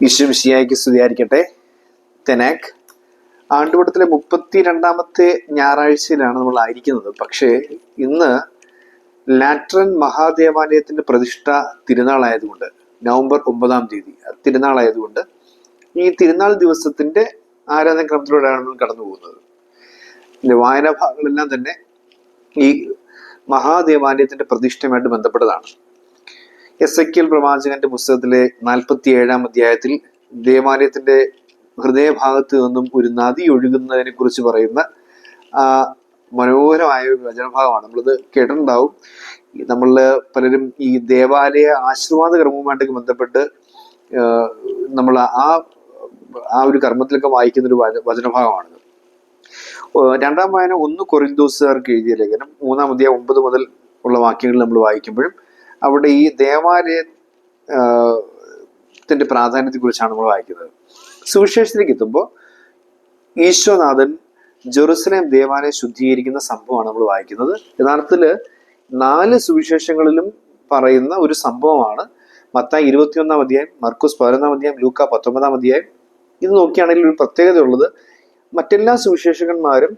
ഈശ്വം ഷിയായിക്ക് സ്തുതിയായിരിക്കട്ടെ. തെനാക്. ആണ്ടുവട്ടത്തിലെ മുപ്പത്തി രണ്ടാമത്തെ ഞായറാഴ്ചയിലാണ് നമ്മൾ ആയിരിക്കുന്നത്. പക്ഷേ ഇന്ന് ലാട്രൻ മഹാദേവാലയത്തിന്റെ പ്രതിഷ്ഠ തിരുനാളായതുകൊണ്ട് നവംബർ ഒമ്പതാം തീയതി തിരുനാളായതുകൊണ്ട് ഈ തിരുനാൾ ദിവസത്തിന്റെ ആരാധനക്രമത്തിലൂടെയാണ് നമ്മൾ കടന്നു പോകുന്നത് വായന വായനാ ഭാഗങ്ങളെല്ലാം തന്നെ ഈ മഹാദേവാലയത്തിന്റെ പ്രതിഷ്ഠയുമായിട്ട് ബന്ധപ്പെട്ടതാണ്. എസ് എക്കിയൽ പ്രവാചകന്റെ പുസ്തകത്തിലെ നാൽപ്പത്തി ഏഴാം അധ്യായത്തിൽ ദേവാലയത്തിന്റെ ഹൃദയഭാഗത്ത് നിന്നും ഒരു നദി ഒഴുകുന്നതിനെ കുറിച്ച് പറയുന്ന മനോഹരമായ ഒരു വചനഭാഗമാണ്. നമ്മളിത് കേട്ടിട്ടുണ്ടാവും. നമ്മൾ പലരും ഈ ദേവാലയ ആശീർവാദ കർമ്മവുമായിട്ടൊക്കെ ബന്ധപ്പെട്ട് നമ്മൾ ആ ആ ഒരു കർമ്മത്തിലൊക്കെ വായിക്കുന്ന ഒരു വചനഭാഗമാണ് രണ്ടാം വായന ഒന്ന് കൊറിന്തോസുകാർക്ക് എഴുതിയ ലേഖനം മൂന്നാം അധ്യായം ഒമ്പത് മുതൽ ഉള്ള വാക്യങ്ങൾ നമ്മൾ വായിക്കുമ്പോഴും അവിടെ ഈ ദേവാലയ പ്രാധാന്യത്തെക്കുറിച്ചാണ് നമ്മൾ വായിക്കുന്നത്. സുവിശേഷത്തിലേക്ക് എത്തുമ്പോൾ ഈശ്വനാഥൻ ജെറുസലേം ദേവാലയം ശുദ്ധീകരിക്കുന്ന സംഭവമാണ് നമ്മൾ വായിക്കുന്നത്. യഥാർത്ഥത്തിൽ നാല് സുവിശേഷങ്ങളിലും പറയുന്ന ഒരു സംഭവമാണ്. മത്തായി ഇരുപത്തിയൊന്നാം അധ്യായം മർക്കോസ് പതിനൊന്നാം അധ്യായം ലൂക്ക പത്തൊമ്പതാം അധ്യായം. ഇത് നോക്കിയാണെങ്കിൽ ഒരു പ്രത്യേകത ഉള്ളത് മറ്റെല്ലാ സുവിശേഷകന്മാരും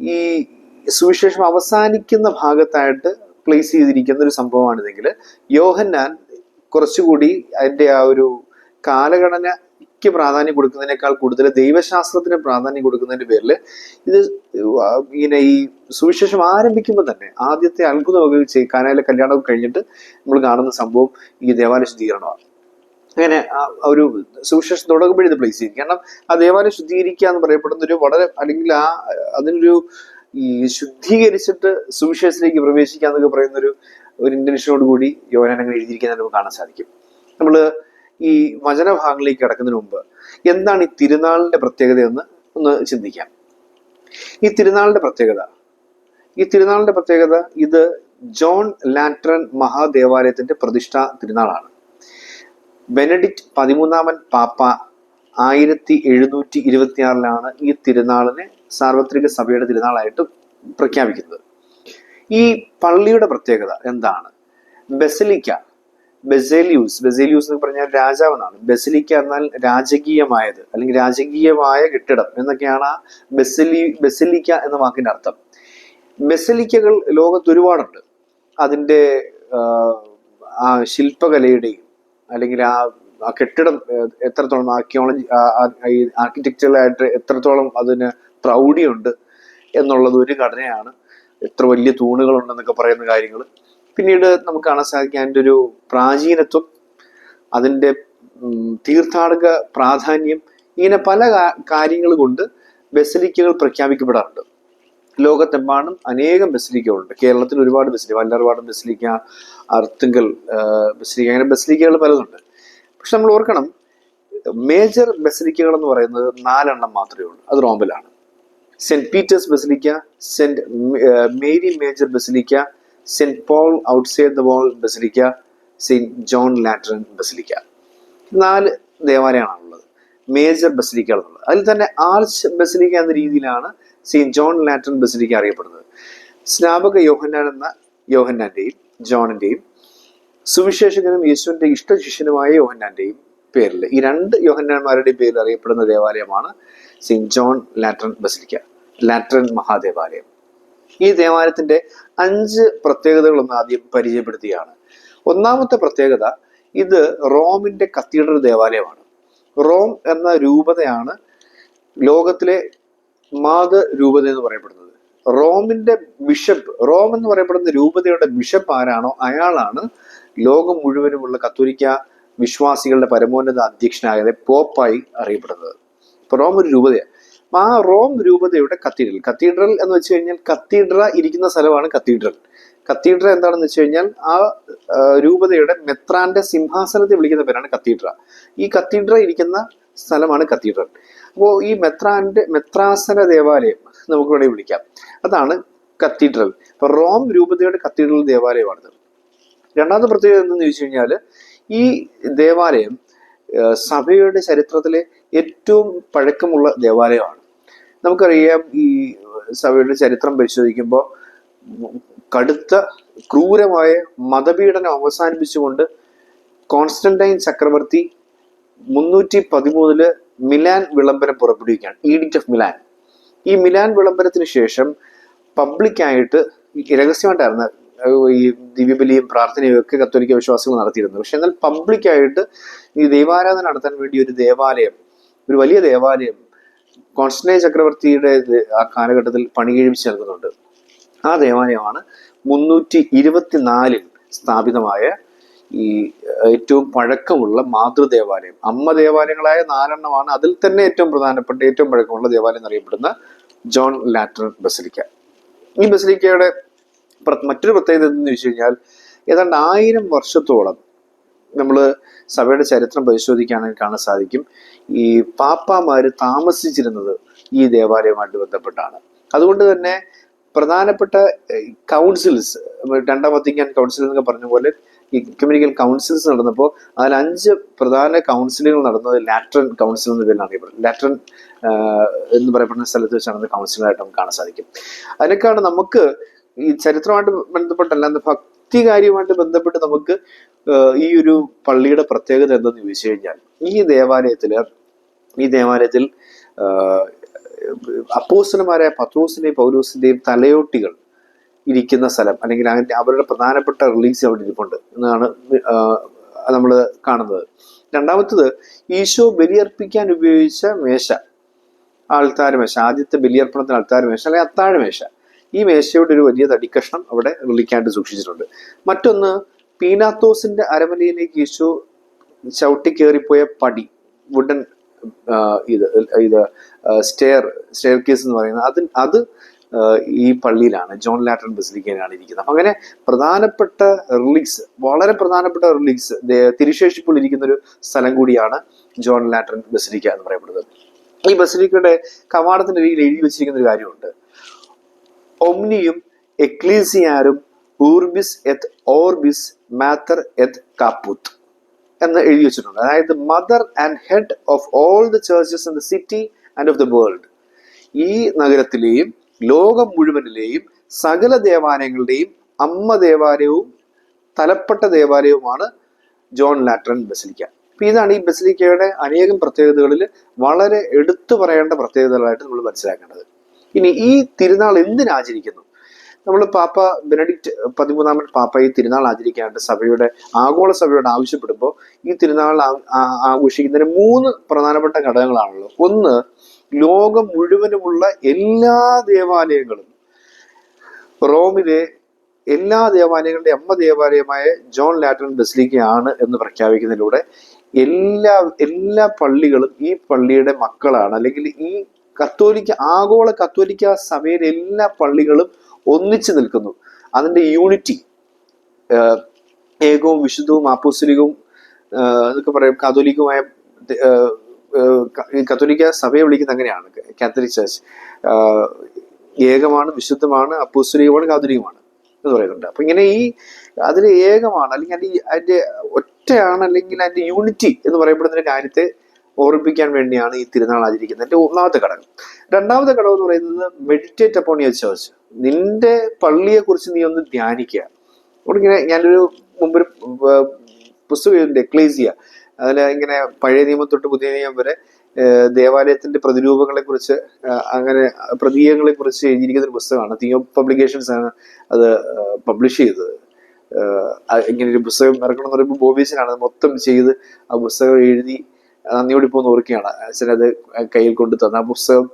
ഈ സുവിശേഷം അവസാനിക്കുന്ന ഭാഗത്തായിട്ട് പ്ലേസ് ചെയ്തിരിക്കുന്ന ഒരു സംഭവമാണിതെങ്കിൽ യോഹന്നാൻ കുറച്ചുകൂടി അതിന്റെ ആ ഒരു കാലഗണനയ്ക്ക് പ്രാധാന്യം കൊടുക്കുന്നതിനേക്കാൾ കൂടുതൽ ദൈവശാസ്ത്രത്തിന് പ്രാധാന്യം കൊടുക്കുന്നതിന്റെ പേരിൽ ഇത് ഇങ്ങനെ ഈ സുവിശേഷം ആരംഭിക്കുമ്പോൾ തന്നെ ആദ്യത്തെ അത്ഭുതമൊക്കെ ചെയ്ത് കാനയിലെ കല്യാണമൊക്കെ കഴിഞ്ഞിട്ട് നമ്മൾ കാണുന്ന സംഭവം ഈ ദേവാലയ ശുദ്ധീകരണമാണ്. അങ്ങനെ ഒരു സുവിശേഷം തുടങ്ങുമ്പോഴേ ഇത് പ്ലേസ് ചെയ്യും. കാരണം ആ ദേവാലയം ശുദ്ധീകരിക്കുക എന്ന് പറയപ്പെടുന്ന ഒരു വളരെ അല്ലെങ്കിൽ ആ അതിനൊരു ഈ ശുദ്ധീകരിച്ചിട്ട് സുവിശേഷത്തിലേക്ക് പ്രവേശിക്കുക എന്നൊക്കെ പറയുന്ന ഒരു ഒരു ഇന്റൻഷനോട് കൂടി യോനാനങ്ങൾ എഴുതിയിരിക്കുന്നത് നമുക്ക് കാണാൻ സാധിക്കും. നമ്മൾ ഈ വചനഭാഗങ്ങളിലേക്ക് കിടക്കുന്നതിന് മുമ്പ് എന്താണ് ഈ തിരുനാളിന്റെ പ്രത്യേകത എന്ന് ഒന്ന് ചിന്തിക്കാം. ഈ തിരുനാളിന്റെ പ്രത്യേകത. ഈ തിരുനാളിന്റെ പ്രത്യേകത ഇത് ജോൺ ലാട്രൻ മഹാദേവാലയത്തിന്റെ പ്രതിഷ്ഠാ തിരുനാളാണ്. ബെനഡിക്റ്റ് പതിമൂന്നാമൻ പാപ്പ ആയിരത്തി എഴുന്നൂറ്റി ഇരുപത്തിയാറിലാണ് ഈ തിരുനാളിനെ സാർവത്രിക സഭയുടെ തിരുനാളായിട്ട് പ്രഖ്യാപിക്കുന്നത്. ഈ പള്ളിയുടെ പ്രത്യേകത എന്താണ്? ബെസലിക്ക ബെസേലിയൂസ് ബെസേലിയൂസ് എന്ന് പറഞ്ഞാൽ രാജാവ് എന്നാണ് ബെസലിക്ക എന്നാൽ രാജകീയമായത് അല്ലെങ്കിൽ രാജകീയമായ കെട്ടിടം എന്നൊക്കെയാണ് ആ ബെസലി ബെസലിക്ക എന്ന വാക്കിന്റെ അർത്ഥം. ബെസലിക്കകൾ ലോകത്ത് ഒരുപാടുണ്ട്. അതിന്റെ ആ ശില്പകലയുടെയും അല്ലെങ്കിൽ ആ ആ കെട്ടിടം എത്രത്തോളം ആർക്കിയോളജി ആർക്കിടെക്ചറലായിട്ട് എത്രത്തോളം അതിന് പ്രൗഢിയുണ്ട് എന്നുള്ളത് ഒരു ഘടനയാണ്. എത്ര വലിയ തൂണുകളുണ്ടെന്നൊക്കെ പറയുന്ന കാര്യങ്ങൾ. പിന്നീട് നമുക്ക് കാണാൻ സാധിക്കും അതിന്റെ ഒരു പ്രാചീനത്വം അതിന്റെ തീർത്ഥാടക പ്രാധാന്യം ഇങ്ങനെ പല കാര്യങ്ങൾ കൊണ്ട് ബെസലിക്കകൾ പ്രഖ്യാപിക്കപ്പെടാറുണ്ട്. ലോകത്തെമ്പാടും അനേകം ബസിലിക്കകളുണ്ട്. കേരളത്തിൽ ഒരുപാട് ബസലിക്ക വല്ലറുപാടും ബസലിക്ക അർത്തുങ്കൽ ബസലിക്ക അങ്ങനെ ബസലിക്കകൾ പലതുണ്ട്. പക്ഷെ നമ്മൾ ഓർക്കണം മേജർ ബസലിക്കകൾ എന്ന് പറയുന്നത് നാലെണ്ണം മാത്രമേ ഉള്ളൂ. അത് റോമിലാണ്. Saint Peter's basilica saint Mary major basilica saint Paul outside the wall basilica saint John Lateran basilica. നാല് ദേവാലയമാണുള്ളത് മേജർ ബസിലിക്ക അതിൽ തന്നെ ആർച്ച് ബസിലിക്ക എന്ന രീതിയിലാണ് സെന്റ് ജോൺ ലാറ്ററൻ ബസിലിക്ക അറിയപ്പെടുന്നത്. സ്നാപക യോഹന്നാൻ എന്ന യോഹന്നാന്റെയും ജോണിന്റെയും സുവിശേഷകനും യേശുവിന്റെ ഇഷ്ട ശിഷ്യനുമായ യോഹന്നാന്റെയും പേരിൽ ഈ രണ്ട് യോഹന്നാന്മാരുടെയും പേരിൽ അറിയപ്പെടുന്ന ദേവാലയമാണ് saint John Lateran basilica. Lateran മഹാദേവാലയം. ഈ ദേവാലയത്തിന്റെ അഞ്ച് പ്രത്യേകതകളൊന്ന് ആദ്യം പരിചയപ്പെടുത്തുകയാണ്. ഒന്നാമത്തെ പ്രത്യേകത ഇത് റോമിന്റെ കത്തീഡ്രൽ ദേവാലയമാണ്. റോം എന്ന രൂപതയാണ് ലോകത്തിലെ മാത രൂപത എന്ന് പറയപ്പെടുന്നത്. റോമിന്റെ ബിഷപ്പ് റോം എന്ന് പറയപ്പെടുന്ന രൂപതയുടെ ബിഷപ്പ് ആരാണോ അയാളാണ് ലോകം മുഴുവനുമുള്ള കത്തോലിക്ക വിശ്വാസികളുടെ പരമോന്നത അധ്യക്ഷനായ പോപ്പായി അറിയപ്പെടുന്നത്. ഇപ്പൊ റോം ഒരു രൂപതയാണ്. ആ റോം രൂപതയുടെ കത്തീഡ്രൽ. കത്തീഡ്രൽ എന്ന് വെച്ച് കഴിഞ്ഞാൽ കത്തീഡ്ര ഇരിക്കുന്ന സ്ഥലമാണ് കത്തീഡ്രൽ. കത്തീഡ്ര എന്താണെന്ന് വെച്ച് കഴിഞ്ഞാൽ ആ രൂപതയുടെ മെത്രാന്റെ സിംഹാസനത്തെ വിളിക്കുന്ന പേരാണ് കത്തീഡ്ര. ഈ കത്തീഡ്ര ഇരിക്കുന്ന സ്ഥലമാണ് കത്തീഡ്രൽ. അപ്പോൾ ഈ മെത്രാന്റെ മെത്രാസന ദേവാലയം നമുക്ക് വേണമെങ്കിൽ വിളിക്കാം. അതാണ് കത്തീഡ്രൽ. അപ്പൊ റോം രൂപതയുടെ കത്തീഡ്രൽ ദേവാലയമാണിത്. രണ്ടാമത്തെ പ്രത്യേകത എന്തെന്ന് ചോദിച്ചു കഴിഞ്ഞാൽ ഈ ദേവാലയം സഭയുടെ ചരിത്രത്തിലെ ഏറ്റവും പഴക്കമുള്ള ദേവാലയമാണ്. നമുക്കറിയാം ഈ സഭയുടെ ചരിത്രം പരിശോധിക്കുമ്പോൾ കടുത്ത ക്രൂരമായ മതപീഡനം അവസാനിപ്പിച്ചുകൊണ്ട് കോൺസ്റ്റന്റൈൻ ചക്രവർത്തി മുന്നൂറ്റി പതിമൂന്നിൽ മിലാൻ വിളംബരം പുറപ്പെടുവിക്കുകയാണ്. ഈഡിറ്റ് ഓഫ് മിലാൻ ഈ മിലാൻ വിളംബരത്തിന് ശേഷം പബ്ലിക്കായിട്ട് രഹസ്യമായിട്ടായിരുന്നു ഈ ദിവ്യബലിയും പ്രാർത്ഥനയും ഒക്കെ കത്തോലിക്ക വിശ്വാസികൾ നടത്തിയിരുന്നത്. പക്ഷെ എന്നാൽ പബ്ലിക്കായിട്ട് ഈ ദൈവാരാധന നടത്താൻ വേണ്ടി ഒരു ദേവാലയം ഒരു വലിയ ദേവാലയം കോൺസ്റ്റന്റൈൻ ചക്രവർത്തിയുടെ ആ കാലഘട്ടത്തിൽ പണി കഴിപ്പിച്ച് നൽകുന്നുണ്ട്. ആ ദേവാലയമാണ് മുന്നൂറ്റി ഇരുപത്തിനാലിൽ സ്ഥാപിതമായ ഈ ഏറ്റവും പഴക്കമുള്ള മാതൃദേവാലയം. അമ്മ ദേവാലയങ്ങളായ നാലെണ്ണമാണ്. അതിൽ തന്നെ ഏറ്റവും പ്രധാനപ്പെട്ട ഏറ്റവും പഴക്കമുള്ള ദേവാലയം എന്നറിയപ്പെടുന്ന ജോൺ ലാറ്റർ ബസലിക്ക. ഈ ബസലിക്കയുടെ മറ്റൊരു പ്രത്യേകത എന്തെന്ന് വെച്ച് കഴിഞ്ഞാൽ ഏതാണ്ട് ആയിരം വർഷത്തോളം നമ്മൾ സഭയുടെ ചരിത്രം പരിശോധിക്കുകയാണെങ്കിൽ കാണാൻ സാധിക്കും. ഈ പാപ്പാമാർ താമസിച്ചിരുന്നത് ഈ ദേവാലയവുമായിട്ട് ബന്ധപ്പെട്ടാണ്. അതുകൊണ്ട് തന്നെ പ്രധാനപ്പെട്ട കൗൺസിൽസ് രണ്ടാം വത്തിക്കാൻ കൗൺസിൽ എന്നൊക്കെ പറഞ്ഞ പോലെ ഈ കമ്മ്യൂണിക്കൽ കൗൺസിൽസ് നടന്നപ്പോൾ അതിൽ അഞ്ച് പ്രധാന കൗൺസിലുകൾ നടന്നത് ലാറ്ററൻ കൗൺസിൽ എന്ന പേരിൽ അറിയപ്പെടുന്നത് ലാറ്ററൻ എന്ന് പറയപ്പെടുന്ന സ്ഥലത്ത് വെച്ച് നടന്ന കൗൺസിലായിട്ട് നമുക്ക് കാണാൻ സാധിക്കും. അതിനേക്കാണ് നമുക്ക് ഈ ചരിത്രമായിട്ട് ബന്ധപ്പെട്ടല്ല ഭക്തി കാര്യമായിട്ട് ബന്ധപ്പെട്ട് നമുക്ക് ഈ ഒരു പള്ളിയുടെ പ്രത്യേകത എന്തെന്ന് ചോദിച്ചു കഴിഞ്ഞാൽ ഈ ദേവാലയത്തിൽ ഈ ദേവാലയത്തിൽ അപ്പോസ്റ്റലന്മാരായ പത്രോസിന്റെയും പൗലോസിന്റെയും തലയോട്ടികൾ ഇരിക്കുന്ന സ്ഥലം അല്ലെങ്കിൽ അതിന്റെ അവരുടെ പ്രധാനപ്പെട്ട റിലീസ് അവിടെ ഇരിപ്പുണ്ട് എന്നാണ് നമ്മൾ കാണുന്നത്. രണ്ടാമത്തത് ഈശോ ബലിയർപ്പിക്കാൻ ഉപയോഗിച്ച മേശ ആൾത്താര മേശ ആദ്യത്തെ ബലിയർപ്പണത്തിന് ആൾത്താര മേശ അല്ലെങ്കിൽ അത്താഴ മേശ ഈ മേശയുടെ ഒരു വലിയ തടിക്കഷ്ണം അവിടെ റിളിക്കാണ്ട് സൂക്ഷിച്ചിട്ടുണ്ട്. മറ്റൊന്ന് പീനാത്തോസിന്റെ അരമനയിലേക്ക് യേശു ചവിട്ടി കയറിപ്പോയ പടി വുഡൻ ഇത് ഇത് സ്റ്റെയർ സ്റ്റെയർ കേസ് എന്ന് പറയുന്നത് അത് അത് ഈ പള്ളിയിലാണ് ജോൺ ലാറ്റൻ ബസിലിക്കയിലാണ് ഇരിക്കുന്നത്. അപ്പൊ അങ്ങനെ പ്രധാനപ്പെട്ട റിലീക്സ് വളരെ പ്രധാനപ്പെട്ട റിലീക്സ് തിരുശേഷിപ്പോൾ ഇരിക്കുന്ന ഒരു സ്ഥലം കൂടിയാണ് ജോൺ ലാറ്റൻ ബസിലിക്ക എന്ന് പറയപ്പെടുന്നത്. ഈ ബസിലിക്കയുടെ കവാടത്തിന്റെ രീതിയിൽ എഴുതി വെച്ചിരിക്കുന്ന ഒരു കാര്യമുണ്ട്. ഒമ്നിയും എക്ലീസിയാരും ഊർബിസ് എത് ഓർബിസ് മാത്തർ എത് കാപ്പൂത്ത് എന്ന് എഴുതി വെച്ചിട്ടുണ്ട്. അതായത് mother and head of all the churches in the city and of the world ഈ നഗരത്തിലെയും ലോകം മുഴുവനിലെയും സകല ദേവാലയങ്ങളുടെയും അമ്മ ദേവാലയവും തലപ്പെട്ട ദേവാലയവുമാണ് ജോൺ ലാട്രൻ ബസിലിക്ക. അപ്പൊ ഇതാണ് ഈ ബസിലിക്കയുടെ അനേകം പ്രത്യേകതകളിൽ വളരെ എടുത്തു പറയേണ്ട പ്രത്യേകതകളായിട്ട് നമ്മൾ മനസ്സിലാക്കേണ്ടത്. ഇനി ഈ തിരുനാൾ എന്തിനാചരിക്കുന്നു നമ്മൾ പാപ്പ ബെനഡിക്റ്റ് പതിമൂന്നാമൻ പാപ്പ ഈ തിരുനാൾ ആചരിക്കാനായിട്ട് സഭയുടെ ആഗോള സഭയോട് ആവശ്യപ്പെടുമ്പോൾ ഈ തിരുനാൾ ആഘോഷിക്കുന്നതിന് മൂന്ന് പ്രധാനപ്പെട്ട ഘടകങ്ങളാണല്ലോ ഒന്ന് ലോകം മുഴുവനുമുള്ള എല്ലാ ദേവാലയങ്ങളും റോമിലെ എല്ലാ ദേവാലയങ്ങളുടെ അമ്മ ദേവാലയമായ ജോൺ ലാറ്റൻ ബസിലിക്കയാണ് എന്ന് പ്രഖ്യാപിക്കുന്നതിലൂടെ എല്ലാ എല്ലാ പള്ളികളും ഈ പള്ളിയുടെ മക്കളാണ്. അല്ലെങ്കിൽ ഈ കത്തോലിക്ക ആഗോള കത്തോലിക്ക സഭയിലെ എല്ലാ പള്ളികളും ഒന്നിച്ചു നിൽക്കുന്നു. അതിന്റെ യൂണിറ്റി ഏകവും വിശുദ്ധവും ആപ്പോസ്തലികവും ആഹ് എന്നൊക്കെ പറയും കാതോലിക്കുമായ കത്തോലിക്ക സഭയെ വിളിക്കുന്നത് അങ്ങനെയാണ് കാത്തലിക് ചർച്ച് ഏകമാണ് വിശുദ്ധമാണ് അപ്പോസ്തലികമാണ് കാതോലികമാണ് എന്ന് പറയുന്നുണ്ട്. അപ്പൊ ഇങ്ങനെ ഈ അതിൽ ഏകമാണ് അല്ലെങ്കിൽ അതിന്റെ അതിന്റെ ഒറ്റയാണ് അല്ലെങ്കിൽ അതിന്റെ യൂണിറ്റി എന്ന് പറയപ്പെടുന്ന ഒരു കാര്യത്തെ ഓർമ്മിപ്പിക്കാൻ വേണ്ടിയാണ് ഈ തിരുനാൾ ആചരിക്കുന്നത്. എന്റെ ഒന്നാമത്തെ ഘടകം. രണ്ടാമത്തെ ഘടകം എന്ന് പറയുന്നത് മെഡിറ്റേറ്റ് അപ്പോൺ യുവർ ചേർച്ച് നിന്റെ പള്ളിയെക്കുറിച്ച് നീ ഒന്ന് ധ്യാനിക്കുക. ഇങ്ങനെ ഞാനൊരു മുമ്പൊരു പുസ്തകം എക്ലേസിയ അതിൽ ഇങ്ങനെ പഴയ നിയമം തൊട്ട് പുതിയ നിയമം വരെ ദേവാലയത്തിന്റെ പ്രതിരൂപങ്ങളെ കുറിച്ച് അങ്ങനെ പ്രതീകങ്ങളെക്കുറിച്ച് എഴുതിയിരിക്കുന്ന ഒരു പുസ്തകമാണ്. തിയോ പബ്ലിക്കേഷൻസ് ആണ് അത് പബ്ലിഷ് ചെയ്തത്. ഇങ്ങനെ ഒരു പുസ്തകം ഇറക്കണം എന്ന് പറയുമ്പോൾ ബോബീസിനാണ് മൊത്തം ചെയ്ത് ആ പുസ്തകം എഴുതി നന്ദിയോട് ഇപ്പോൾ ഓർക്കുകയാണ് അച്ഛൻ അത് കയ്യിൽ കൊണ്ടു തന്ന ആ പുസ്തകം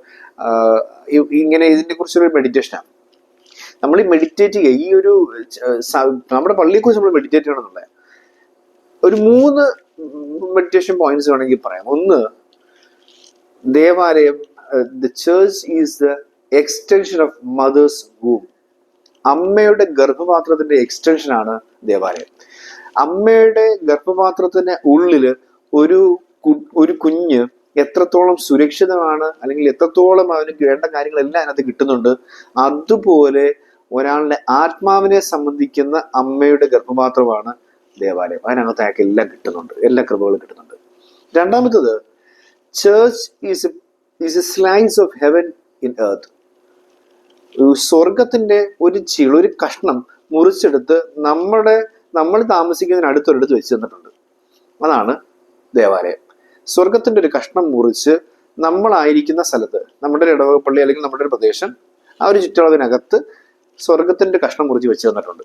ഇങ്ങനെ ഇതിനെ കുറിച്ചൊരു മെഡിറ്റേഷനാണ് നമ്മൾ ഈ മെഡിറ്റേറ്റ് ചെയ്യുക ഈ ഒരു നമ്മുടെ പള്ളിയെ കുറിച്ച് നമ്മൾ മെഡിറ്റേറ്റ് ചെയ്യണമെന്നുള്ളത്. ഒരു മൂന്ന് മെഡിറ്റേഷൻ പോയിന്റ്സ് വേണമെങ്കിൽ പറയാം. ഒന്ന് ദേവാലയം the church is the extension of mother's womb അമ്മയുടെ ഗർഭപാത്രത്തിന്റെ എക്സ്റ്റൻഷൻ ആണ് ദേവാലയം. അമ്മയുടെ ഗർഭപാത്രത്തിന് ഉള്ളിൽ ഒരു ഒരു കുഞ്ഞ് എത്രത്തോളം സുരക്ഷിതമാണ് അല്ലെങ്കിൽ എത്രത്തോളം അവന് വേണ്ട കാര്യങ്ങളെല്ലാം അതിനകത്ത് കിട്ടുന്നുണ്ട് അതുപോലെ ഒരാളുടെ ആത്മാവിനെ സംബന്ധിക്കുന്ന അമ്മയുടെ ഗർഭപാത്രമാണ് ദേവാലയം. അതിനകത്ത് അയാൾക്ക് എല്ലാം കിട്ടുന്നുണ്ട് എല്ലാ കൃപകളും കിട്ടുന്നുണ്ട്. രണ്ടാമത്തത് church is is a slice of heaven in earth സ്വർഗത്തിന്റെ ഒരു ചിള ഒരു കഷ്ണം മുറിച്ചെടുത്ത് നമ്മുടെ നമ്മൾ താമസിക്കുന്നതിന് അടുത്തൊരിടത്ത് വെച്ച് തന്നിട്ടുണ്ട്. അതാണ് ദേവാലയം. സ്വർഗത്തിന്റെ ഒരു കഷ്ണം മുറിച്ച് നമ്മളായിരിക്കുന്ന സ്ഥലത്ത് നമ്മുടെ ഒരു ഇടവകപ്പള്ളി പള്ളി അല്ലെങ്കിൽ നമ്മുടെ ഒരു പ്രദേശം ആ ഒരു ചുറ്റളവിനകത്ത് സ്വർഗത്തിന്റെ കഷ്ണം മുറിച്ച് വെച്ച് തന്നിട്ടുണ്ട്.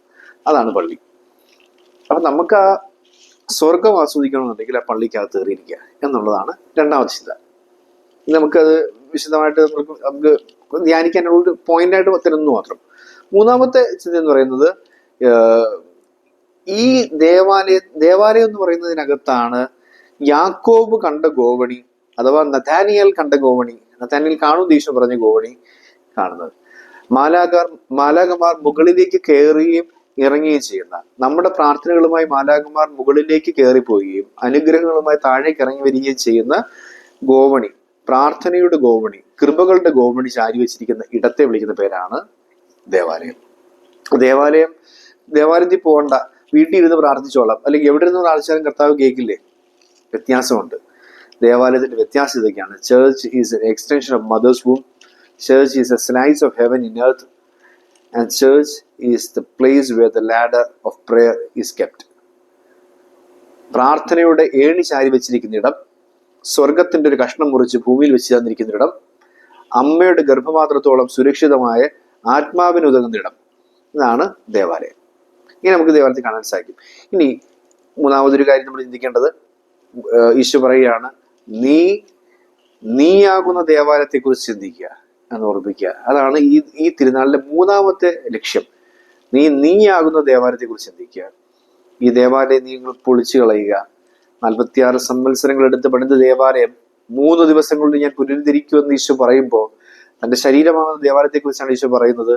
അതാണ് പള്ളി. അപ്പം നമുക്ക് ആ സ്വർഗം ആസ്വദിക്കണമെന്നുണ്ടെങ്കിൽ ആ പള്ളിക്കകത്ത് കയറിയിരിക്കുക എന്നുള്ളതാണ് രണ്ടാമത്തെ ചിന്ത. നമുക്കത് വിശദമായിട്ട് നമുക്ക് നമുക്ക് ധ്യാനിക്കാനുള്ള ഒരു പോയിന്റായിട്ട് തരുന്നു മാത്രം. മൂന്നാമത്തെ ചിന്ത എന്ന് പറയുന്നത് ഈ ദേവാലയ ദേവാലയം എന്ന് പറയുന്നതിനകത്താണ് യാക്കോബ് കണ്ട ഗോവണി അഥവാ നഥാനിയൽ കണ്ട ഗോവണി നഥാനിയൽ കാണും ഈശോ പറഞ്ഞ ഗോവണി കാണുന്നത്. മാലാകാർ മാലാകമാർ മുകളിലേക്ക് കയറുകയും ഇറങ്ങുകയും ചെയ്യുന്ന നമ്മുടെ പ്രാർത്ഥനകളുമായി മാലാകമാർ മുകളിലേക്ക് കയറിപ്പോവുകയും അനുഗ്രഹങ്ങളുമായി താഴേക്ക് ഇറങ്ങി വരികയും ചെയ്യുന്ന ഗോവണി പ്രാർത്ഥനയുടെ ഗോവണി കൃപകളുടെ ഗോവണി ചാരി വെച്ചിരിക്കുന്ന ഇടത്തെ വിളിക്കുന്ന പേരാണ് ദേവാലയം. ദേവാലയം ദേവാലയത്തിൽ പോകണ്ട വീട്ടിൽ ഇരുന്ന് പ്രാർത്ഥിച്ചോളാം. അല്ലെങ്കിൽ എവിടെ ഇരുന്ന് പ്രാർത്ഥിച്ചാലും കർത്താവ് കേൾക്കില്ലേ? വ്യത്യാസമുണ്ട്. ദേവാലയത്തിന്റെ വ്യത്യാസം ഇതൊക്കെയാണ്. Church is extension of mother's womb church is a slice of heaven in earth and church is the place where the ladder of prayer is kept പ്രാർത്ഥനയുടെ ഏണി ചാരി വെച്ചിരിക്കുന്ന ഇടം സ്വർഗത്തിന്റെ ഒരു കഷ്ണം മുറിച്ച് ഭൂമിയിൽ വെച്ച് തന്നിരിക്കുന്ന ഇടം അമ്മയുടെ ഗർഭപാത്രത്തോളം സുരക്ഷിതമായ ആത്മാവിന് ഉതകുന്ന ഇടം. ഇതാണ് ദേവാലയം. ഇനി നമുക്ക് ദേവാലയത്തിൽ കാണാൻ സാധിക്കും. ഇനി മൂന്നാമതൊരു കാര്യം നമ്മൾ ചിന്തിക്കേണ്ടത് ഈശോ പറയുകയാണ് നീ നീയാകുന്ന ദേവാലയത്തെക്കുറിച്ച് ചിന്തിക്കുക എന്ന് ഓർമ്മിക്കുക അതാണ് ഈ ഈ തിരുനാളിലെ മൂന്നാമത്തെ ലക്ഷ്യം. നീ നീയാകുന്ന ദേവാലയത്തെക്കുറിച്ച് ചിന്തിക്കുക. ഈ ദേവാലയം നിങ്ങൾ പൊളിച്ചു കളയുക. നാൽപ്പത്തിയാറ് സംവത്സരങ്ങൾ എടുത്ത് പണിത ദേവാലയം മൂന്ന് ദിവസം കൊണ്ട് ഞാൻ പുനരുദ്ധരിക്കുമെന്ന് ഈശോ പറയുമ്പോൾ തന്റെ ശരീരമാകുന്ന ദേവാലയത്തെക്കുറിച്ചാണ് ഈശോ പറയുന്നത്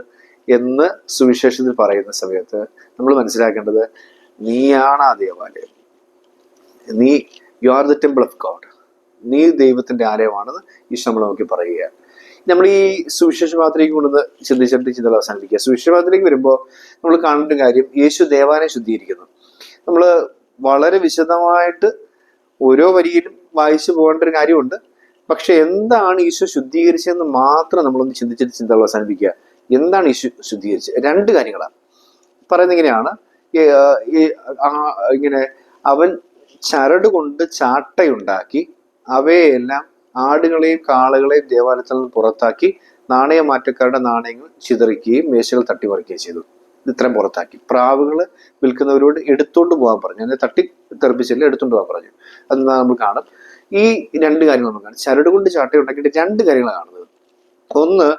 എന്ന് സുവിശേഷത്തിൽ പറയുന്ന സമയത്ത് നമ്മൾ മനസ്സിലാക്കേണ്ടത് നീയാണ് ആ ദേവാലയം. നീ you are the temple of God നീ ദൈവത്തിന്റെ ആലയമാണെന്ന് ഈശോ നമ്മൾ നോക്കി പറയുക നമ്മൾ ഈ സുവിശേഷ പാത്രയ്ക്ക് കൊണ്ടുവന്ന് ചിന്തിച്ചിട്ട് ചിന്തകൾ അവസാനിപ്പിക്കുക. സുവിശേഷ പാത്രയ്ക്ക് വരുമ്പോൾ നമ്മൾ കാണേണ്ട കാര്യം യേശു ദേവാലയം ശുദ്ധീകരിക്കുന്നു. നമ്മൾ വളരെ വിശദമായിട്ട് ഓരോ വരിയിലും വായിച്ചു പോകേണ്ട ഒരു കാര്യമുണ്ട്. പക്ഷെ എന്താണ് ഈശോ ശുദ്ധീകരിച്ചതെന്ന് മാത്രം നമ്മളൊന്ന് ചിന്തിച്ചിട്ട് ചിന്തകൾ അവസാനിപ്പിക്കുക. എന്താണ് ഈശോ ശുദ്ധീകരിച്ചത്? രണ്ട് കാര്യങ്ങളാണ്. പറയുന്നിങ്ങനെയാണ് ഇങ്ങനെ അവൻ ചരട് കൊണ്ട് ചാട്ടയുണ്ടാക്കി അവയെല്ലാം ആടുകളെയും കാളുകളെയും ദേവാലയത്തിൽ നിന്ന് പുറത്താക്കി നാണയമാറ്റക്കാരുടെ നാണയങ്ങൾ ചിതറിക്കുകയും മേശകൾ തട്ടിമറിക്കുകയും ചെയ്തു. ഇത് ഇത്രയും പുറത്താക്കി. പ്രാവുകൾ വിൽക്കുന്നവരോട് എടുത്തുകൊണ്ട് പോകാൻ പറഞ്ഞു. അതിനെ തട്ടി തെറിപ്പിച്ചില്ല എടുത്തുകൊണ്ട് പോകാൻ പറഞ്ഞു. അത് നമ്മൾ കാണും. ഈ രണ്ട് കാര്യങ്ങൾ നമ്മൾ കാണും. ചരട് കൊണ്ട് ചാട്ടയുണ്ടാക്കിയിട്ട് രണ്ട് കാര്യങ്ങളാണ് കാണുന്നത്. ഒന്ന്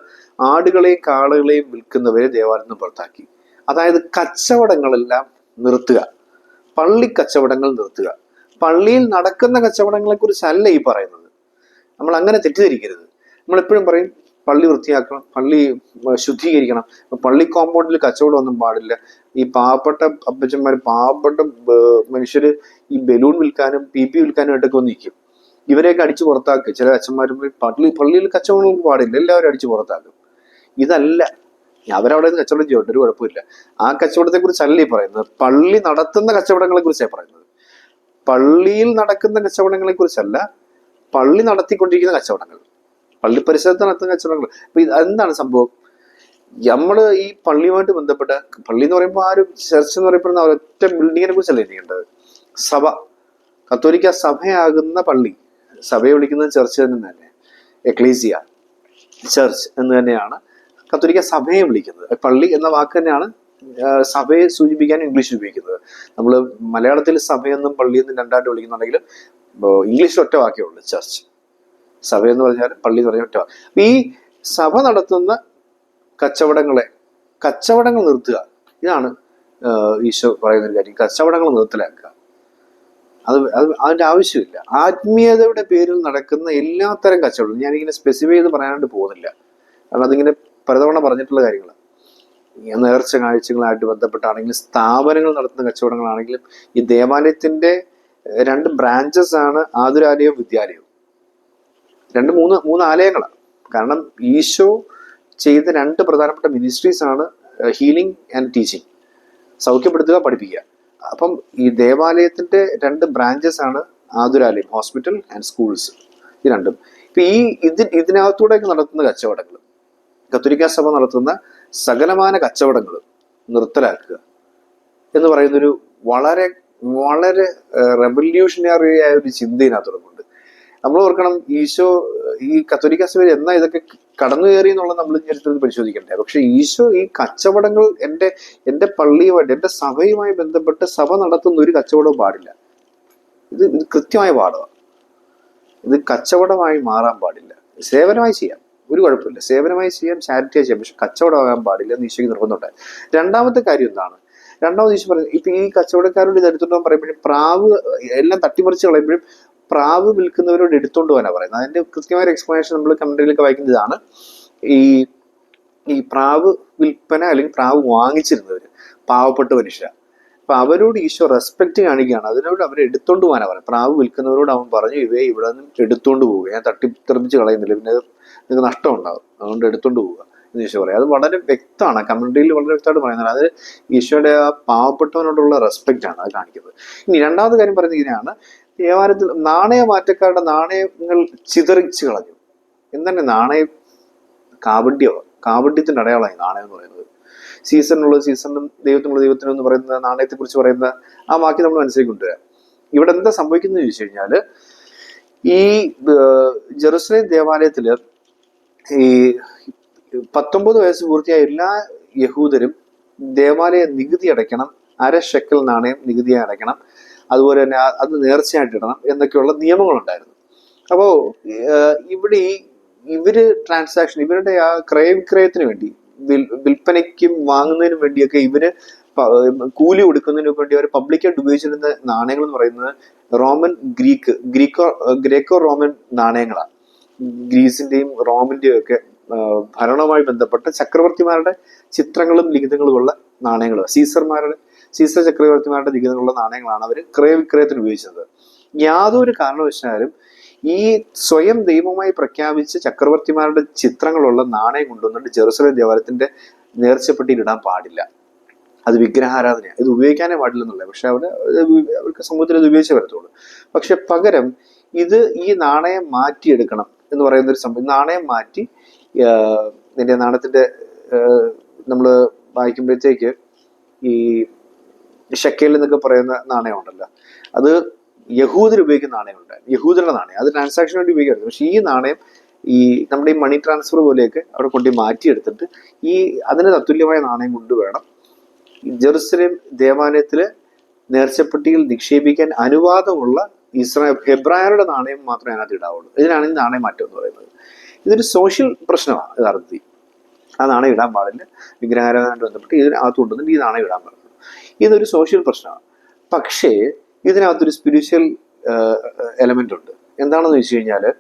ആടുകളെയും കാളുകളെയും വിൽക്കുന്നവരെ ദേവാലയത്തിൽ നിന്ന് പുറത്താക്കി. അതായത് കച്ചവടങ്ങളെല്ലാം നിർത്തുക. പള്ളി കച്ചവടങ്ങൾ നിർത്തുക. പള്ളിയിൽ നടക്കുന്ന കച്ചവടങ്ങളെ കുറിച്ചല്ല ഈ പറയുന്നത്. നമ്മൾ അങ്ങനെ തെറ്റിദ്ധരിക്കരുത്. നമ്മൾ എപ്പോഴും പറയും പള്ളി വൃത്തിയാക്കണം പള്ളി ശുദ്ധീകരിക്കണം. പള്ളി കോമ്പൗണ്ടിൽ കച്ചവടം ഒന്നും പാടില്ല. ഈ പാവപ്പെട്ട അപ്പച്ചന്മാർ പാവപ്പെട്ട മനുഷ്യർ ഈ ബലൂൺ വിൽക്കാനും പി പി വിൽക്കാനും ആയിട്ടൊക്കെ ഒന്ന് നിൽക്കും ഇവരെയൊക്കെ അടിച്ചു പുറത്താക്കുക ചില അച്ഛന്മാരും പള്ളി പള്ളിയിൽ കച്ചവടം പാടില്ല. എല്ലാവരും അടിച്ചു പുറത്താക്കും. ഇതല്ല. അവരവിടെ നിന്ന് കച്ചവടം ചെയ്യട്ടെ ഒരു കുഴപ്പമില്ല. ആ കച്ചവടത്തെ കുറിച്ചല്ല ഈ പറയുന്നത്. പള്ളി നടത്തുന്ന കച്ചവടങ്ങളെ കുറിച്ചാണ് പറയുന്നത്. പള്ളിയിൽ നടക്കുന്ന കച്ചവടങ്ങളെ കുറിച്ചല്ല പള്ളി നടത്തിക്കൊണ്ടിരിക്കുന്ന കച്ചവടങ്ങൾ. പള്ളി പരിസരത്ത് നടത്തുന്ന കച്ചവടങ്ങൾ. അപ്പൊ ഇത് എന്താണ് സംഭവം? നമ്മൾ ഈ പള്ളിയുമായിട്ട് ബന്ധപ്പെട്ട പള്ളി എന്ന് പറയുമ്പോൾ ആ ഒരു ചർച്ച് എന്ന് പറയപ്പെടുന്ന ഒറ്റ ബിൽഡിങ്ങിനെ കുറിച്ചല്ല ഇരിക്കേണ്ടത് സഭ. കത്തോലിക്ക സഭയാകുന്ന പള്ളി. സഭയെ വിളിക്കുന്നത് ചർച്ച് എന്ന് തന്നെ എക്ലീസിയ. ചർച്ച് എന്ന് തന്നെയാണ് കത്തോലിക്ക സഭയെ വിളിക്കുന്നത്. പള്ളി എന്ന വാക്ക് തന്നെയാണ് സഭയെ സൂചിപ്പിക്കാൻ ഇംഗ്ലീഷ് ഉപയോഗിക്കുന്നത്. നമ്മൾ മലയാളത്തിൽ സഭയെന്നും പള്ളിയെന്നും രണ്ടായിട്ട് വിളിക്കുന്നുണ്ടെങ്കിൽ ഇംഗ്ലീഷിൽ ഒറ്റ വാക്കേ ഉള്ളൂ ചർച്ച് സഭ എന്ന് പറഞ്ഞാൽ പള്ളി എന്ന് പറഞ്ഞാൽ ഒറ്റ അപ്പൊ ഈ സഭ നടത്തുന്ന കച്ചവടങ്ങളെ കച്ചവടങ്ങൾ നിർത്തുക ഇതാണ് ഈശോ പറയുന്ന ഒരു കാര്യം. കച്ചവടങ്ങൾ നിർത്തലാക്കുക. അത് അത് അതിന്റെ ആവശ്യമില്ല. ആത്മീയതയുടെ പേരിൽ നടക്കുന്ന എല്ലാത്തരം കച്ചവടം ഞാനിങ്ങനെ സ്പെസിഫൈ ചെയ്ത് പറയാനായിട്ട് പോകുന്നില്ല. കാരണം അതിങ്ങനെ പലതവണ പറഞ്ഞിട്ടുള്ള കാര്യങ്ങൾ നേർച്ച കാഴ്ചകളായിട്ട് ബന്ധപ്പെട്ടാണെങ്കിലും സ്ഥാപനങ്ങൾ നടത്തുന്ന കച്ചവടങ്ങളാണെങ്കിലും ഈ ദേവാലയത്തിന്റെ രണ്ട് ബ്രാഞ്ചസ് ആണ് ആതുരാലയവും വിദ്യാലയവും. രണ്ട് മൂന്ന് മൂന്ന് ആലയങ്ങളാണ്. കാരണം ഈശോ ചെയ്ത രണ്ട് പ്രധാനപ്പെട്ട മിനിസ്ട്രീസ് ആണ് ഹീലിംഗ് ആൻഡ് ടീച്ചിങ് സൗഖ്യപ്പെടുത്തുക പഠിപ്പിക്കുക. അപ്പം ഈ ദേവാലയത്തിന്റെ രണ്ട് ബ്രാഞ്ചസ് ആണ് ആതുരാലയം ഹോസ്പിറ്റൽ ആൻഡ് സ്കൂൾസ് ഈ രണ്ടും. ഇപ്പൊ ഈ ഇത് നടത്തുന്ന കച്ചവടങ്ങൾ കത്തോലിക്ക സഭ നടത്തുന്ന സകലമാന കച്ചവടങ്ങൾ നിർത്തലാക്കുക എന്ന് പറയുന്നൊരു വളരെ വളരെ റെവല്യൂഷണറി ആയ ഒരു ചിന്ത ഇതിനകത്തുണ്ട് നമ്മൾ ഓർക്കണം ഈശോ ഈ കത്തോലിക്ക സഭയിൽ എന്നാ ഇതൊക്കെ കടന്നു കയറി എന്നുള്ളത് നമ്മൾ ചരിത്രത്തിൽ പരിശോധിക്കണ്ടേ. പക്ഷെ ഈശോ ഈ കച്ചവടങ്ങൾ എന്റെ എന്റെ പള്ളിയുമായിട്ട് എന്റെ സഭയുമായി ബന്ധപ്പെട്ട് സഭ നടത്തുന്ന ഒരു കച്ചവടവും പാടില്ല. ഇത് ഇത് കൃത്യമായ പാഠമാണ്. ഇത് കച്ചവടമായി മാറാൻ പാടില്ല. സേവനമായി ചെയ്യാം. ഒരു കുഴപ്പമില്ല. സേവനമായി ചെയ്യാം ചാരിറ്റിയായി ചെയ്യാം. പക്ഷെ കച്ചവടമാകാൻ പാടില്ല എന്ന് ഈശോയ്ക്ക് നിർബന്ധമുണ്ട്. രണ്ടാമത്തെ കാര്യം എന്താണ്? രണ്ടാമത് ഈശോ പറയുന്നത് ഇപ്പൊ ഈ കച്ചവടക്കാരോട് എടുത്തുകൊണ്ട് പറയുമ്പോഴും പ്രാവ് എല്ലാം തട്ടിമറിച്ച് കളയുമ്പോഴും പ്രാവ് വിൽക്കുന്നവരോട് എടുത്തുകൊണ്ട് പോകാനാണ് പറയുന്നത്. അതിന്റെ കൃത്യമായ എക്സ്പ്ലനേഷൻ നമ്മൾ കമന്ററിയിലൊക്കെ വായിക്കുന്ന ഇതാണ്. ഈ ഈ പ്രാവ് വിൽപ്പന അല്ലെങ്കിൽ പ്രാവ് വാങ്ങിച്ചിരുന്നവർ പാവപ്പെട്ട മനുഷ്യ അപ്പൊ അവരോട് ഈശോ റെസ്പെക്ട് കാണിക്കുകയാണ്. അതിനോട് അവരെ എടുത്തോണ്ട് പോകാനാ പറയുന്നത്. പ്രാവ് വിൽക്കുന്നവരോട് അവൻ പറഞ്ഞു ഇവയെ ഇവിടെ നിന്നും എടുത്തോണ്ട് പോവുക. ഞാൻ തട്ടിത്തെറിപ്പിച്ച് കളയുന്നില്ല. പിന്നെ നിങ്ങൾക്ക് നഷ്ടം ഉണ്ടാകും അതുകൊണ്ട് എടുത്തുകൊണ്ട് പോവുക. എന്ന് ഈശോ പറയാം അത് വളരെ വ്യക്തമാണ്. കമ്മ്യൂണിറ്റിയിൽ വളരെ വ്യക്തമായിട്ട് പറയുന്നത്. അത് ഈശോയുടെ ആ പാവപ്പെട്ടവനോടുള്ള റെസ്പെക്റ്റ് ആണ് അത് കാണിക്കുന്നത്. ഇനി രണ്ടാമത്തെ കാര്യം പറയുന്നത് ഇങ്ങനെയാണ്. ദേവാലയത്തിൽ നാണയ മാറ്റക്കാരുടെ നാണയങ്ങൾ ചിതറിച്ച് കളഞ്ഞു. എന്തന്നെ നാണയം? കാവഡ്യോ കാവഡ്യത്തിന്റെ അടയാളമായി നാണയം എന്ന് പറയുന്നത്. സീസണിനുള്ള സീസണിനും ദൈവത്തിനുള്ള ദൈവത്തിനും എന്ന് പറയുന്ന നാണയത്തെ കുറിച്ച് പറയുന്ന ആ വാക്യം നമ്മൾ മനസ്സിലേക്ക് കൊണ്ടുവരാം ഇവിടെ എന്താ സംഭവിക്കുന്നത് ചോദിച്ചു കഴിഞ്ഞാൽ ഈ ജെറുസലേം ദേവാലയത്തിൽ ഈ പത്തൊമ്പത് വയസ്സ് പൂർത്തിയായ എല്ലാ യഹൂദരും ദേവാലയ നികുതി അടയ്ക്കണം അര ഷെക്കൽ നാണയം നികുതി അടയ്ക്കണം അതുപോലെ തന്നെ അത് നേർച്ചയായിട്ട് ഇടണം എന്നൊക്കെയുള്ള നിയമങ്ങളുണ്ടായിരുന്നു. അപ്പോ ഏർ, ഇവിടെ ഇവർ ട്രാൻസാക്ഷൻ ഇവരുടെ ആ ക്രയവിക്രയത്തിന് വേണ്ടി വിൽ- വിൽപ്പനയ്ക്കും വാങ്ങുന്നതിനും വേണ്ടിയൊക്കെ ഇവർ കൂലി കൊടുക്കുന്നതിന് വേണ്ടി അവർ പബ്ലിക്കായിട്ട് ഉപയോഗിച്ചിരുന്ന നാണയങ്ങൾ എന്ന് പറയുന്നത് Roman Greek Greco Greco Roman നാണയങ്ങളാണ്. ഗ്രീസിന്റെയും റോമിന്റെയും ഒക്കെ ഭരണവുമായി ബന്ധപ്പെട്ട ചക്രവർത്തിമാരുടെ ചിത്രങ്ങളും ലിഖിതങ്ങളും ഉള്ള നാണയങ്ങൾ. സീസർമാരുടെ സീസർ ചക്രവർത്തിമാരുടെ ലിഖിതങ്ങളുള്ള നാണയങ്ങളാണ് അവർ ക്രയവിക്രയത്തിന് ഉപയോഗിച്ചത്. യാതൊരു കാരണവശാലും ഈ സ്വയം ദൈവമായി പ്രഖ്യാപിച്ച ചക്രവർത്തിമാരുടെ ചിത്രങ്ങളുള്ള നാണയം കൊണ്ടുവന്നിട്ട് ജെറുസലേം ദേവാലയത്തിന്റെ നേർച്ചപ്പെട്ടിയിൽ ഇടാൻ പാടില്ല. അത് വിഗ്രഹാരാധനയാണ്. ഇത് ഉപയോഗിക്കാനേ പാടില്ല എന്നുള്ളത്. പക്ഷെ അവർ അവർക്ക് സമൂഹത്തിൽ ഇത് ഉപയോഗിച്ചേ വരത്തുള്ളൂ. പക്ഷെ പകരം ഇത് ഈ നാണയം മാറ്റിയെടുക്കണം. എന്ന് പറയുന്ന ഒരു സംഭവം. നാണയം മാറ്റി നിന്റെ നാണയത്തിന്റെ നമ്മൾ വായിക്കുമ്പോഴത്തേക്ക് ഈ ഷക്കേൽ എന്നൊക്കെ പറയുന്ന നാണയം ഉണ്ടല്ലോ. അത് യഹൂദർ ഉപയോഗിക്കുന്ന നാണയമുണ്ട് യഹൂദരുടെ നാണയം. അത് ട്രാൻസാക്ഷൻ വേണ്ടി ഉപയോഗിക്കരുത്. പക്ഷെ ഈ നാണയം ഈ നമ്മുടെ ഈ മണി ട്രാൻസ്ഫർ പോലെയൊക്കെ അവിടെ കൊണ്ടുപോയി മാറ്റിയെടുത്തിട്ട് ഈ അതിന് തത്തുല്യമായ നാണയം കൊണ്ടുവേണം ജെറുസലേം ദേവാലയത്തിൽ നേർച്ചപ്പെട്ടിയിൽ നിക്ഷേപിക്കാൻ അനുവാദമുള്ള ഇസ്രായേൽ ഹെബ്രായരുടെ നാണയം മാത്രമേ അതിനകത്ത് ഇടാവുള്ളൂ. ഇതിനാണ് ഈ നാണയം മാറ്റം എന്ന് പറയുന്നത്. ഇതൊരു സോഷ്യൽ പ്രശ്നമാണ് യഥാർത്ഥത്തിൽ ആ നാണയം ഇടാൻ പാടില്ല. വിഗ്രഹാരാധനയായിട്ട് ബന്ധപ്പെട്ട് ഇതിനകത്ത് കൊണ്ടുവന്നിട്ട് ഈ നാണയം ഇടാൻ പാടില്ല. ഇതൊരു സോഷ്യൽ പ്രശ്നമാണ്. പക്ഷേ ഇതിനകത്തൊരു സ്പിരിച്വൽ എലമെന്റ് ഉണ്ട്. എന്താണെന്ന് വെച്ച് കഴിഞ്ഞാൽ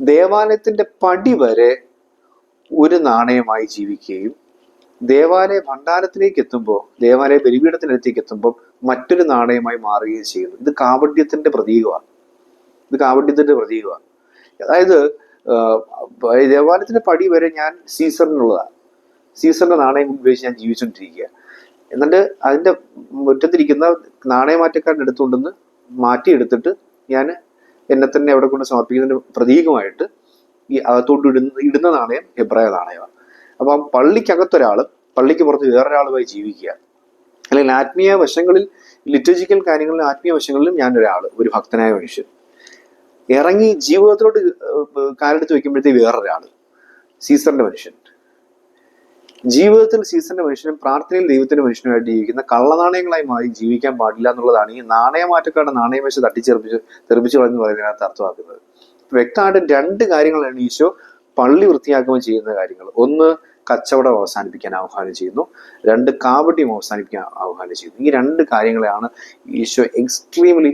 ദേവാലയത്തിന്റെ പടി വരെ ഒരു നാണയമായി ജീവിക്കുകയും ദേവാലയ ഭണ്ഡാരത്തിലേക്ക് എത്തുമ്പോൾ ദേവാലയ ബലിപീഠത്തിനടുത്തേക്ക് എത്തുമ്പോൾ മറ്റൊരു നാണയമായി മാറുകയും ചെയ്യുന്നു. ഇത് കാവഡ്യത്തിന്റെ പ്രതീകമാണ്. ഇത് കാവഡ്യത്തിന്റെ പ്രതീകമാണ്. അതായത് ദേവാലയത്തിന്റെ പടി വരെ ഞാൻ സീസറിനുള്ളതാണ്. സീസറിന്റെ നാണയം ഉപയോഗിച്ച് ഞാൻ ജീവിച്ചുകൊണ്ടിരിക്കുക എന്നിട്ട് അതിന്റെ മുറ്റത്തിരിക്കുന്ന നാണയമാറ്റക്കാരന്റെ അടുത്തുകൊണ്ടുവന്ന് മാറ്റിയെടുത്തിട്ട് ഞാൻ എന്നെ തന്നെ അവിടെ കൊണ്ട് സമർപ്പിക്കുന്നതിന്റെ പ്രതീകമായിട്ട് ഈ അകത്തോട്ട് ഇടുന്ന ഇടുന്ന നാണയം എബ്രായ നാണയമാണ്. അപ്പം പള്ളിക്കകത്തൊരാൾ പള്ളിക്ക് പുറത്ത് വേറൊരാളുമായി ജീവിക്കുക അല്ലെങ്കിൽ ആത്മീയ വശങ്ങളിൽ ലിറ്റർജിക്കൽ കാര്യങ്ങളിൽ ആത്മീയ വശങ്ങളിലും ഞാൻ ഒരാൾ ഒരു ഭക്തനായ മനുഷ്യൻ. ഇറങ്ങി ജീവിതത്തിലോട്ട് കാലെടുത്ത് വെക്കുമ്പോഴത്തേക്ക് വേറൊരാൾ സീസറിന്റെ മനുഷ്യൻ. ജീവിതത്തിൽ സീസറിന്റെ മനുഷ്യനും പ്രാർത്ഥനയിൽ ദൈവത്തിന്റെ മനുഷ്യനുമായിട്ട് ജീവിക്കുന്ന കള്ളനാണയങ്ങളായി മാറി ജീവിക്കാൻ പാടില്ല എന്നുള്ളതാണ് ഈ നാണയമാറ്റക്കാരുടെ നാണയം വെച്ച് തട്ടിച്ചെറിപ്പിച്ച് തെറിപ്പിച്ച് കളഞ്ഞു പറയുന്നതിനകത്ത് അർത്ഥമാക്കുന്നത്. വ്യക്തമായിട്ട് രണ്ട് കാര്യങ്ങളാണ് ഈശോ പള്ളി വൃത്തിയാക്കുമ്പോൾ ചെയ്യുന്ന കാര്യങ്ങൾ. ഒന്ന് കച്ചവടം അവസാനിപ്പിക്കാൻ ആഹ്വാനം ചെയ്യുന്നു. രണ്ട് കാവട്യം അവസാനിപ്പിക്കാൻ ആഹ്വാനം ചെയ്യുന്നു. ഈ രണ്ട് കാര്യങ്ങളെയാണ് ഈശോ എക്സ്ട്രീംലി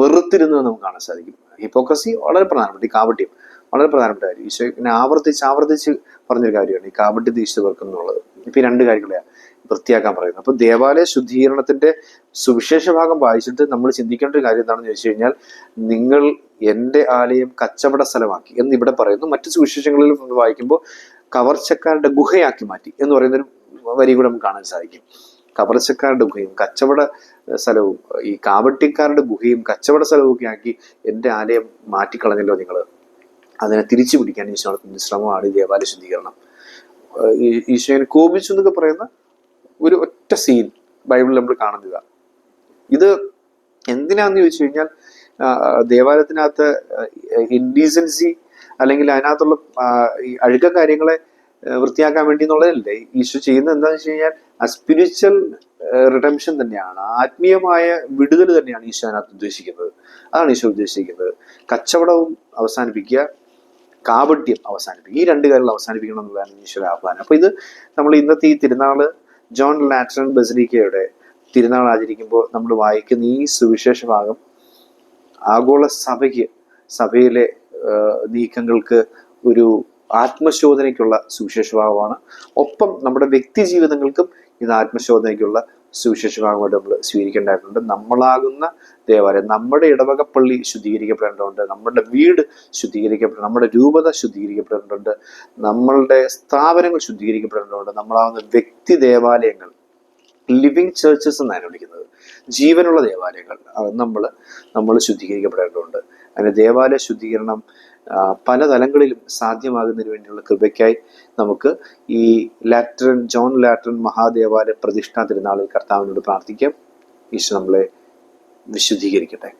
വെറുത്തിരുന്നത് നമുക്ക് കാണാൻ സാധിക്കും. ഹിപ്പോക്രസി വളരെ പ്രധാനപ്പെട്ട ഈ കാവട്യം വളരെ പ്രധാനപ്പെട്ട കാര്യം. ഈശോ പിന്നെ ആവർത്തിച്ച് ആവർത്തിച്ച് പറഞ്ഞൊരു കാര്യമാണ് ഈ കാവട്യത്തെ ഈശോ വെക്കുന്നുള്ളത് ഇപ്പൊ ഈ രണ്ട് കാര്യങ്ങളെയാണ് വൃത്തിയാക്കാൻ പറയുന്നത് അപ്പൊ ദേവാലയ ശുദ്ധീകരണത്തിന്റെ സുവിശേഷ ഭാഗം വായിച്ചിട്ട് നമ്മൾ ചിന്തിക്കേണ്ട ഒരു കാര്യം എന്താണെന്ന് ചോദിച്ചു കഴിഞ്ഞാൽ നിങ്ങൾ എന്റെ ആലയം കച്ചവട സ്ഥലമാക്കി എന്ന് ഇവിടെ പറയുന്നു. മറ്റു സുവിശേഷങ്ങളിൽ വായിക്കുമ്പോൾ കവർച്ചക്കാരുടെ ഗുഹയാക്കി മാറ്റി എന്ന് പറയുന്നൊരു വരി കൂടെ നമുക്ക് കാണാൻ സാധിക്കും. കവർച്ചക്കാരുടെ ഗുഹയും കച്ചവട സ്ഥലവും ഈ കാവട്ടിക്കാരുടെ ഗുഹയും കച്ചവട സ്ഥലവും ഒക്കെ ആക്കി എന്റെ ആലയം മാറ്റിക്കളഞ്ഞല്ലോ നിങ്ങൾ അതിനെ തിരിച്ചു പിടിക്കാൻ ഈശോ നടത്തുന്ന ശ്രമമാണ് ഈ ദേവാലയ ശുദ്ധീകരണം. ഈശോയെ കോപിച്ചു എന്നൊക്കെ പറയുന്ന ഒരു ഒറ്റ സീൻ ബൈബിളിൽ നമ്മൾ കാണുന്നില്ല ഇത് എന്തിനാന്ന് ചോദിച്ചു കഴിഞ്ഞാൽ ദേവാലയത്തിനകത്ത് ഇൻഡീസൻസി അല്ലെങ്കിൽ അതിനകത്തുള്ള ഈ അഴുക്ക കാര്യങ്ങളെ വൃത്തിയാക്കാൻ വേണ്ടി എന്നുള്ളതല്ലേ ഈശോ ചെയ്യുന്നത് എന്താണെന്ന് വെച്ച് കഴിഞ്ഞാൽ ആ സ്പിരിച്വൽ റിഡംഷൻ തന്നെയാണ്. ആത്മീയമായ വിടുതൽ തന്നെയാണ് ഈശോ അതിനകത്ത് ഉദ്ദേശിക്കുന്നത്. അതാണ് ഈശോ ഉദ്ദേശിക്കുന്നത്. കച്ചവടവും അവസാനിപ്പിക്കുക കാപട്യം അവസാനിപ്പിക്കുക. ഈ രണ്ട് കാര്യങ്ങൾ അവസാനിപ്പിക്കണം എന്നുള്ളതാണ് ഈശ്വര ആഹ്വാനം. അപ്പൊ ഇത് നമ്മൾ ഇന്നത്തെ ഈ തിരുനാൾ ജോൺ ലാറ്ററൻ ബസലിക്കയുടെ തിരുനാൾ ആചരിക്കുമ്പോൾ നമ്മൾ വായിക്കുന്ന ഈ സുവിശേഷ ഭാഗം ആഗോള സഭയ്ക്ക് സഭയിലെ നീക്കങ്ങൾക്ക് ഒരു ആത്മശോധനയ്ക്കുള്ള സുവിശേഷഭാവമാണ് ഒപ്പം നമ്മുടെ വ്യക്തി ജീവിതങ്ങൾക്കും ഇത് ആത്മശോധനയ്ക്കുള്ള സുവിശേഷഭാഗമായിട്ട് നമ്മൾ സ്വീകരിക്കേണ്ടതായിട്ടുണ്ട്. നമ്മളാകുന്ന ദേവാലയം നമ്മുടെ പള്ളി ശുദ്ധീകരിക്കപ്പെടേണ്ടതുണ്ട് നമ്മുടെ വീട് ശുദ്ധീകരിക്കപ്പെടണം നമ്മുടെ രൂപത ശുദ്ധീകരിക്കപ്പെടേണ്ടതുണ്ട് നമ്മളുടെ സ്ഥാപനങ്ങൾ ശുദ്ധീകരിക്കപ്പെടേണ്ടതുണ്ട് നമ്മളാകുന്ന വ്യക്തി ദേവാലയങ്ങൾ ലിവിങ് ചേർച്ചസ് എന്നാണ് വിളിക്കുന്നത് ജീവനുള്ള ദേവാലയങ്ങൾ നമ്മൾ നമ്മൾ ശുദ്ധീകരിക്കപ്പെടേണ്ടതുണ്ട്. അതിന് ദേവാലയ ശുദ്ധീകരണം പല തലങ്ങളിലും സാധ്യമാകുന്നതിന് വേണ്ടിയുള്ള കൃപയ്ക്കായി നമുക്ക് ഈ ലാറ്ററൻ ജോൺ ലാറ്ററൻ മഹാദേവാലയ പ്രതിഷ്ഠാ തിരുനാളിൽ കർത്താവിനോട് പ്രാർത്ഥിക്കാം. ഈശോ നമ്മളെ വിശുദ്ധീകരിക്കട്ടെ.